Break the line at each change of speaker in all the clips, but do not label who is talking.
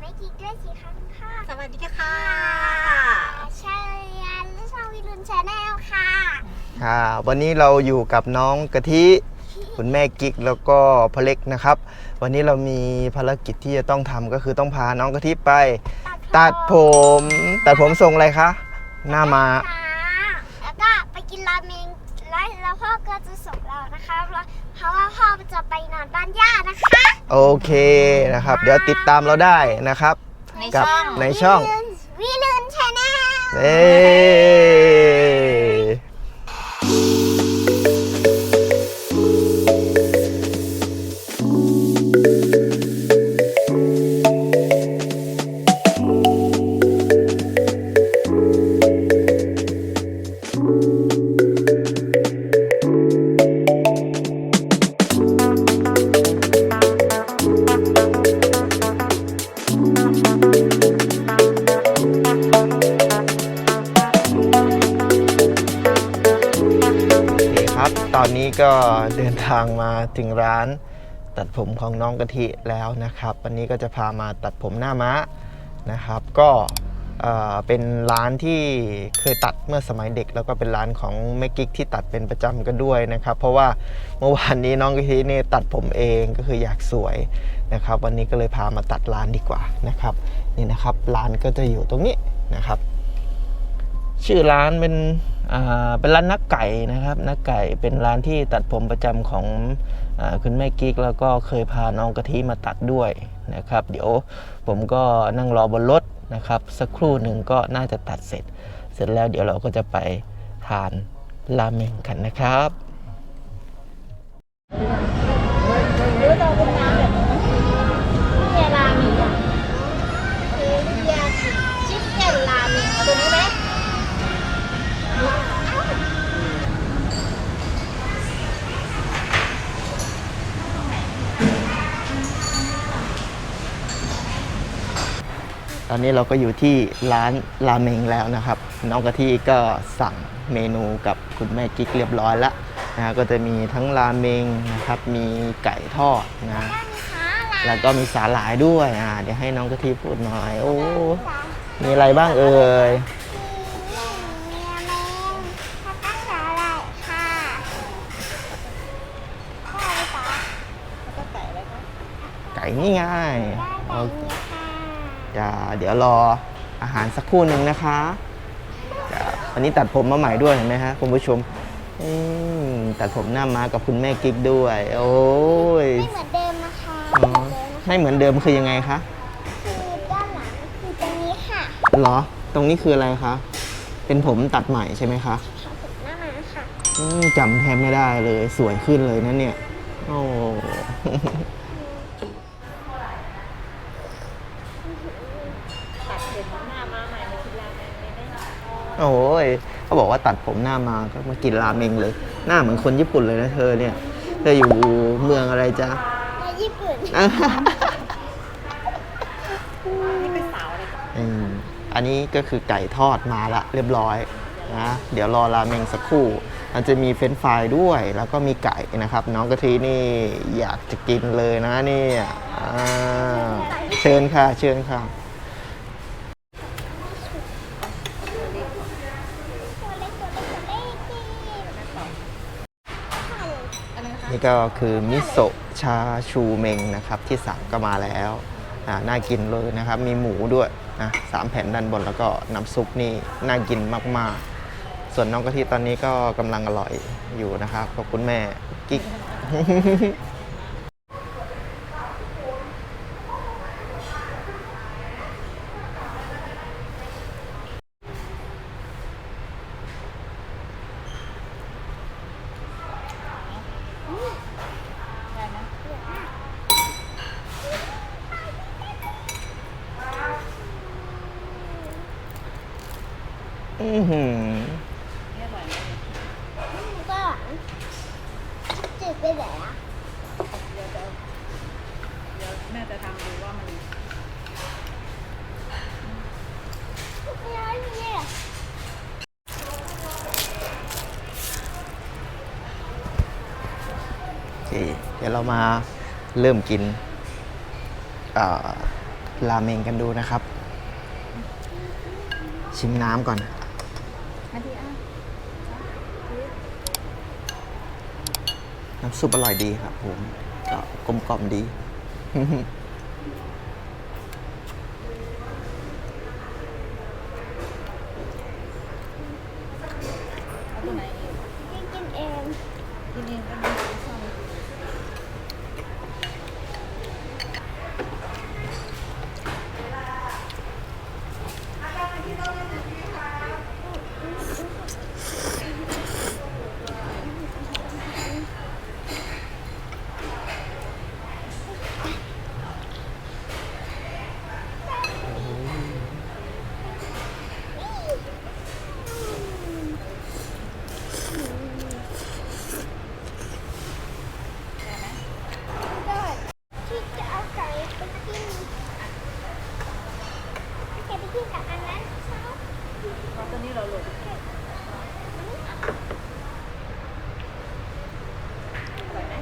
แม่กิ๊กด้วยสิคะคุณพ่อ
สวัสดีค่ะ
ชายันและชาววิรุณชาแนลค่ะ
ค่ะ วันนี้เราอยู่กับน้องกะทิ คุณแม่กิ๊กแล้วก็พอเล็กนะครับ วันนี้เรามีภารกิจที่จะต้องทำก็คือต้องพาน้องกะทิไป ตัดผม ตัดผมทรงอะไรคะหน้ามา
แล้วก็ไปกินราเมงแล้วแล้วพ่อก็จะส่งเรานะคะแล้วเพ ราะว่าพ่อจะไปนอนบ้านย่านะคะ
โอเคนะครับ เดี๋ยวติดตามเราได้นะครับ
ใน
กับ
ช่อง
ในช่อง
วิรุณชาแนล
เอ้ ครับ ตอนนี้ก็เดินทางมาถึงร้าน ตัดผมของน้องกะทิแล้วนะครับ วันนี้ก็จะพามาตัดผมหน้าม้านะครับ ก็เอ่อเป็นร้านที่เคยตัดเมื่อสมัยเด็ก แล้วก็เป็นร้านของแม่กิ๊กที่ตัดเป็นประจำกันด้วยนะครับ เพราะว่าเมื่อวานนี้น้องกะทินี่ตัดผมเองก็คืออยากสวยนะครับ วันนี้ก็เลยพามาตัดร้านดีกว่านะครับนี่นะครับร้านก็จะอยู่ตรงนี้นะครับ ชื่อร้านเป็น เป็นร้านนักไก่นะครับ นักไก่เป็นร้านที่ตัดผมประจำของอคุณแม่กิ๊กแล้วก็เคยพาน้องกะทิมาตัดด้วยนะครับ เดี๋ยวผมก็นั่งรอบนรถนะครับ สักครู่หนึ่งก็น่าจะตัดเสร็จ เสร็จแล้วเดี๋ยวเราก็จะไปทานราเมงกันนะครับ
อนนี้
เราก็อยู่ที่ร้านราเมงแล้วนะครับ น้องกะทิก็สั่งเมนูกับคุณแม่กิ๊กเรียบร้อยแล้วนะก็จะมีทั้งราเมงนะครับ มีไก่ทอดนะ
หาร้าน
แล้วก็มีสาหร่ายด้วยอ่าเดี๋ยวให้น้องกะทิพูดหน่อย โอ้มีอะไรบ้างเอ่ย
เมียแมงถ้าตั้งสาหร่ายค่ะข้าวอะไรต่อ
ไก่นี่ไง
ได้
โอ
แบบ
เค
นี้ค่ะ
จะเดี๋ยวรออาหารสักครู่หนึ่งนะคะจะวันนี้ตัดผมมาใหม่ด้วยเห็นไหมฮะคุณผู้ชมอืมตัดผมหน้าม้ากับคุณแม่กิ๊กด้วย โอ้ย
ไม่เหมือนเดิมนะคะ
อ๋อไม่เหมือนเดิมคือยังไงคะ
คือด้านหลังคือตรงนี้ค่ะ
เหรอ ตรงนี้คืออะไรคะ เป็นผมตัดใหม่ใช่ไหมคะ
ทำผมหน้ามาค่ะ
อืมจำแทบไม่ได้เลย สวยขึ้นเลยนะเนี่ย โอ้
ตัดผมหน้ามาใหม่มาทีละแม่ไม่ได้
โอ้ยเขาบอกว่าตัดผมหน้ามาก็มากินราเมงเลย หน้าเหมือนคนญี่ปุ่นเลยนะเธอเนี่ยเธออยู่เมืองอะไรจ๊ะ
ในญี่ปุ่น
นี่เป็นสาวเลย
อืมอันนี้ก็คือไก่ทอดมาละเรียบร้อยนะเดี๋ยวรอราเมงสักครู่มันจะมีเฟรนช์ฟรายด้วยแล้วก็มีไก่นะครับ น้องกะทินี่อยากจะกินเลยนะเนี่ยอ่าเชิญค่ะ เชิญค่ะ
ตัวเล็กตัวเล็กตัวเล็ก นี่
ก็คือมิโซะชาชูเมงนะครับที่สั่งก็มาแล้วน่ากินเลยนะครับ มีหมูด้วยนะสามแผ่นด้านบนแล้วก็น้ำซุปนี่น่ากินมากๆ ส่วนน้องกะทิตอนนี้ก็กำลังอร่อยอยู่นะครับขอบคุณแม่กิ๊ก อือหือ
ก็จืดไปไหนอะ
เดี๋ยวเดี๋ยวเดี๋ยวแม่จะทำดูว่ามัน
เนี่ยเนี่ย
โอเคเดี๋ยวเรามาเริ่มกินราเมงกันดูนะครับ ชิมน้ำก่อน
มาดีอะ
น้ำซุปอร่อยดีครับผมก็กลมกล่อมดี
เอาตัวไหนอีก
ให้กินเอง
กินเองก็ได้ชอบ
ได้ที่จะเอาไก่ไปกินเอาไก่ไปกินกับอันนั้นชอบ
เอาตัวนี้เราโหลดอร่อยไหม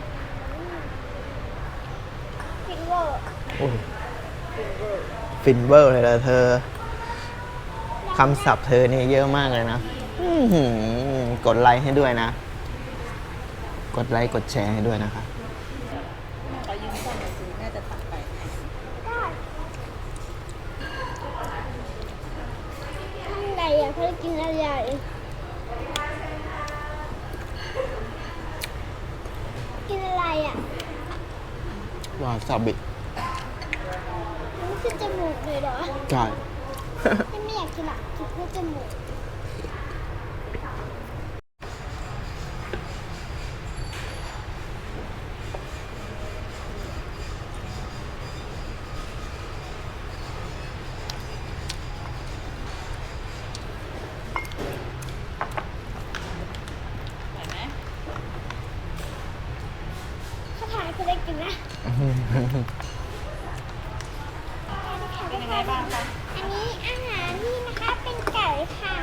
ฟิงเวอร์
โอ้ย ฟินเวอร์เลยละเธอคำศัพท์เธอนี่เยอะมากเลยนะอื้อหือกดไลค์ให้ด้วยนะ กดไลค์กดแชร์ให้ด้วยนะครับ
ขอยืมซ่อมหน่อยสิน่าจะตัดไป
ได้ข้างในอะเขาจะกินอะไรกินอะไรอะ
วาซาบิ
มัน ขึ้นจมูกเลยเหรอ
ใช่
ไม่อยากกินอะกินขึ้นจมูก
อร่อยไหม
ถ้าทานเขาได้กินนะ
เป็นยังไงบ้างคะ
อันนี้อาหารนี่นะคะเป็นไก่ค่ะ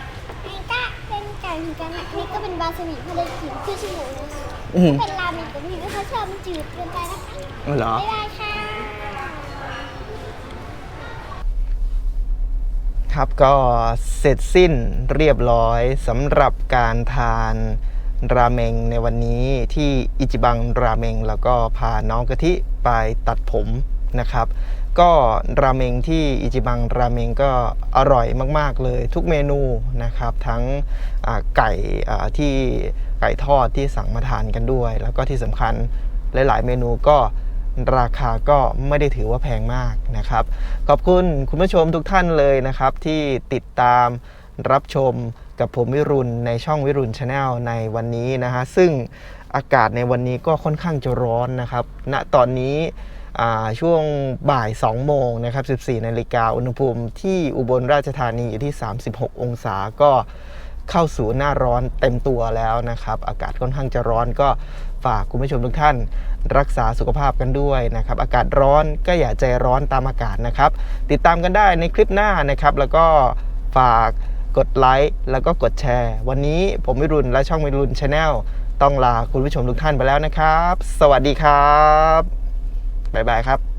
อันนี้ก็เป็นไกันอันนี้ก็เป็นบาสมิเขาเลยกินขึ้นจมูนะคะ
อืม
เป็นราเมงแต่พี่ไม่ค่อยชอบมันจืดเกินไปนะคะ
อ๋อเหรอ
บ๊ายบายค่ะ
ครับก็เสร็จสิ้นเรียบร้อยสำหรับการทานราเมงในวันนี้ที่อิจิบังราเมงแล้วก็พาน้องกะทิไปตัดผมนะครับ ก็ราเมงที่อิจิบังราเมงก็อร่อยมาก ๆ เลยทุกเมนูนะครับ ทั้งไก่ที่ไก่ทอดที่สั่งมาทานกันด้วย แล้วก็ที่สำคัญหลาย ๆ เมนูก็ราคาก็ไม่ได้ถือว่าแพงมากนะครับ ขอบคุณคุณผู้ชมทุกท่านเลยนะครับ ที่ติดตามรับชมกับผมวิรุณในช่องวิรุณชาแนลในวันนี้นะฮะซึ่งอากาศในวันนี้ก็ค่อนข้างจะร้อนนะครับ ณตอนนี้ ช่วงบ่าย 2 โมงนะครับ 14 นาฬิกา อุณหภูมิที่อุบลราชธานีอยู่ที่ 36 องศา ก็เข้าสู่หน้าร้อนเต็มตัวแล้วนะครับ อากาศค่อนข้างจะร้อนก็ฝากคุณผู้ชมทุกท่านรักษาสุขภาพกันด้วยนะครับ อากาศร้อนก็อย่าใจร้อนตามอากาศนะครับ ติดตามกันได้ในคลิปหน้านะครับ แล้วก็ฝากกดไลค์แล้วก็กดแชร์ วันนี้ผมวิรุณและช่องวิรุณชาแนลต้องลาคุณผู้ชมทุกท่านไปแล้วนะครับ สวัสดีครับ บ๊ายบายครับ